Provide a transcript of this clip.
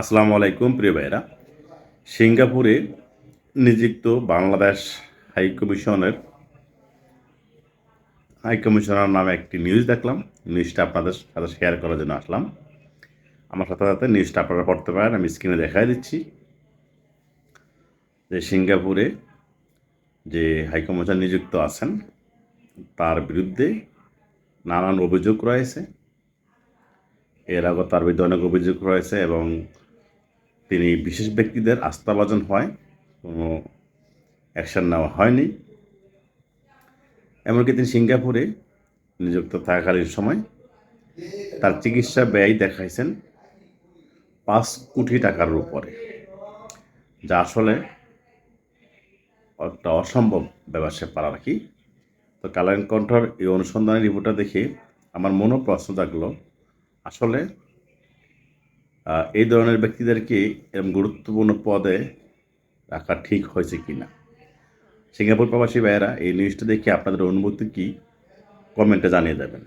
আসসালামু আলাইকুম, প্রিয় ভাইরা সিঙ্গাপুরে নিযুক্ত বাংলাদেশ হাই কমিশনের হাই কমিশনার নামে একটি নিউজ দেখলাম। নিউজটা আপনাদের সাথে শেয়ার করার জন্য আসলাম। আমার সাথে সাথে নিউজটা আপনারা পড়তে পারেন, আমি স্ক্রিনে দেখাই দিচ্ছি। যে সিঙ্গাপুরে যে হাই কমিশনার নিযুক্ত আছেন, তার বিরুদ্ধে নানান অভিযোগ রয়েছে। এর আগে তার বিরুদ্ধে অনেক অভিযোগ রয়েছে এবং তিনি বিশেষ ব্যক্তিদের আস্থাভাজন হয়, কোনো অ্যাকশন নেওয়া হয়নি। এমনকি তিনি সিঙ্গাপুরে নিযুক্ত থাকাকালীন সময় তার চিকিৎসা ব্যয় দেখাইছেন পাঁচ কোটি টাকার উপরে, যা আসলে একটা অসম্ভব ব্যাপার পারা রাখি তো কালাইন কণ্ঠর এই অনুসন্ধানের রিপোর্টটা দেখে আমার মনও প্রশ্ন জাগলো, আসলে এই ধরনের ব্যক্তিদেরকে এরকম গুরুত্বপূর্ণ পদে রাখা ঠিক হয়েছে কি না সিঙ্গাপুর প্রবাসী ভাইয়েরা, এই নিউজটা দেখে আপনাদের অনুভূতি কি? কমেন্টে জানিয়ে দেবেন।